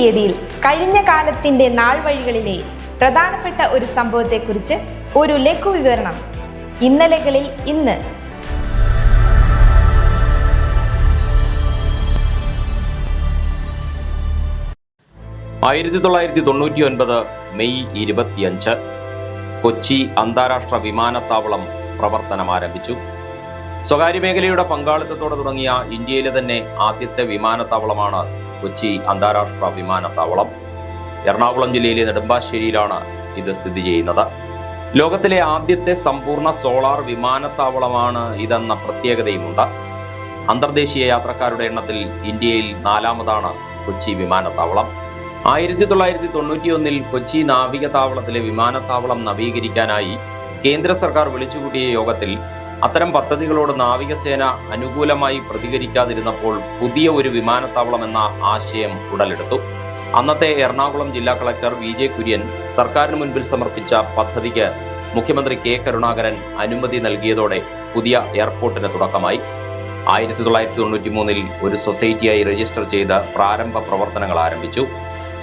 തീയതിയിൽ കഴിഞ്ഞ കാലത്തിന്റെ നാൾ വഴികളിലെ പ്രധാനപ്പെട്ട ഒരു സംഭവത്തെക്കുറിച്ച് ഒരു ലഘു വിവരണം ഇന്നലകളിൽ ഇന്ന്. ആയിരത്തി തൊള്ളായിരത്തി തൊണ്ണൂറ്റി ഒൻപത് മെയ് ഇരുപത്തിയഞ്ച് കൊച്ചി അന്താരാഷ്ട്ര വിമാനത്താവളം പ്രവർത്തനം ആരംഭിച്ചു സ്വകാര്യ മേഖലയുടെ പങ്കാളിത്തത്തോടെ തുടങ്ങിയ ഇന്ത്യയിലെ തന്നെ ആദ്യത്തെ വിമാനത്താവളമാണ് കൊച്ചി അന്താരാഷ്ട്ര വിമാനത്താവളം. എറണാകുളം ജില്ലയിലെ നെടുമ്പാശ്ശേരിയിലാണ് ഇത് സ്ഥിതി ചെയ്യുന്നത്. ലോകത്തിലെ ആദ്യത്തെ സമ്പൂർണ സോളാർ വിമാനത്താവളമാണ് ഇതെന്ന പ്രത്യേകതയുമുണ്ട്. അന്തർദേശീയ യാത്രക്കാരുടെ എണ്ണത്തിൽ ഇന്ത്യയിൽ നാലാമതാണ് കൊച്ചി വിമാനത്താവളം. ആയിരത്തി തൊള്ളായിരത്തി തൊണ്ണൂറ്റിയൊന്നിൽ കൊച്ചി നാവിക താവളത്തിലെ വിമാനത്താവളം നവീകരിക്കാനായി കേന്ദ്ര സർക്കാർ വിളിച്ചുകൂട്ടിയ യോഗത്തിൽ അത്തരം പദ്ധതികളോട് നാവികസേന അനുകൂലമായി പ്രതികരിക്കാതിരുന്നപ്പോൾ പുതിയ ഒരു വിമാനത്താവളം എന്ന ആശയം ഉടലെടുത്തു. അന്നത്തെ എറണാകുളം ജില്ലാ കളക്ടർ വി ജെ കുര്യൻ സർക്കാരിന് മുൻപിൽ സമർപ്പിച്ച പദ്ധതിക്ക് മുഖ്യമന്ത്രി കെ കരുണാകരൻ അനുമതി നൽകിയതോടെ പുതിയ എയർപോർട്ടിന് തുടക്കമായി. ആയിരത്തി തൊള്ളായിരത്തി തൊണ്ണൂറ്റി മൂന്നിൽ ഒരു സൊസൈറ്റിയായി രജിസ്റ്റർ ചെയ്ത് പ്രാരംഭ പ്രവർത്തനങ്ങൾ ആരംഭിച്ചു.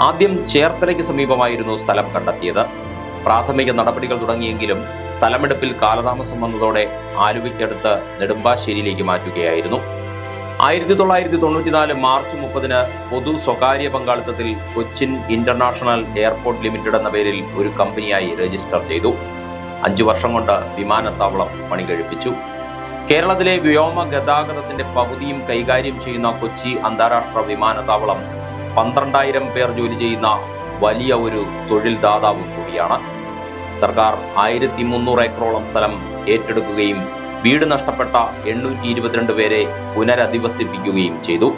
ആദ്യം ചേർത്തലയ്ക്ക് സമീപമായിരുന്നു സ്ഥലം കണ്ടെത്തിയത്. പ്രാഥമിക നടപടികൾ തുടങ്ങിയെങ്കിലും സ്ഥലമെടുപ്പിൽ കാലതാമസം വന്നതോടെ ആലുവയ്ക്കടുത്ത് നെടുമ്പാശ്ശേരിയിലേക്ക് മാറ്റുകയായിരുന്നു. ആയിരത്തി തൊള്ളായിരത്തി തൊണ്ണൂറ്റിനാല് മാർച്ച് മുപ്പതിന് പൊതു സ്വകാര്യ പങ്കാളിത്തത്തിൽ കൊച്ചിൻ ഇന്റർനാഷണൽ എയർപോർട്ട് ലിമിറ്റഡ് എന്ന പേരിൽ ഒരു കമ്പനിയായി രജിസ്റ്റർ ചെയ്തു. അഞ്ചു വർഷം കൊണ്ട് വിമാനത്താവളം പണി കഴിപ്പിച്ചു കേരളത്തിലെ വ്യോമ ഗതാഗതത്തിന്റെ പകുതിയും കൈകാര്യം ചെയ്യുന്ന കൊച്ചി അന്താരാഷ്ട്ര വിമാനത്താവളം പന്ത്രണ്ടായിരം പേർ ജോലി ചെയ്യുന്ന വലിയ ഒരു തൊഴിൽ ദാതാവും കൂടിയാണ്. സർക്കാർ ആയിരത്തി മുന്നൂറ് ഏക്കറോളം സ്ഥലം ഏറ്റെടുക്കുകയും വീട് നഷ്ടപ്പെട്ട എണ്ണൂറ്റി ഇരുപത്തിരണ്ട് പേരെ പുനരധിവസിപ്പിക്കുകയും ചെയ്തു.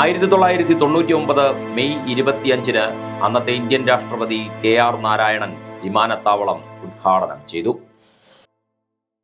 ആയിരത്തി തൊള്ളായിരത്തി തൊണ്ണൂറ്റി ഒമ്പത് മെയ് ഇരുപത്തിയഞ്ചിന് അന്നത്തെ ഇന്ത്യൻ രാഷ്ട്രപതി കെ ആർ നാരായണൻ വിമാനത്താവളം ഉദ്ഘാടനം ചെയ്തു.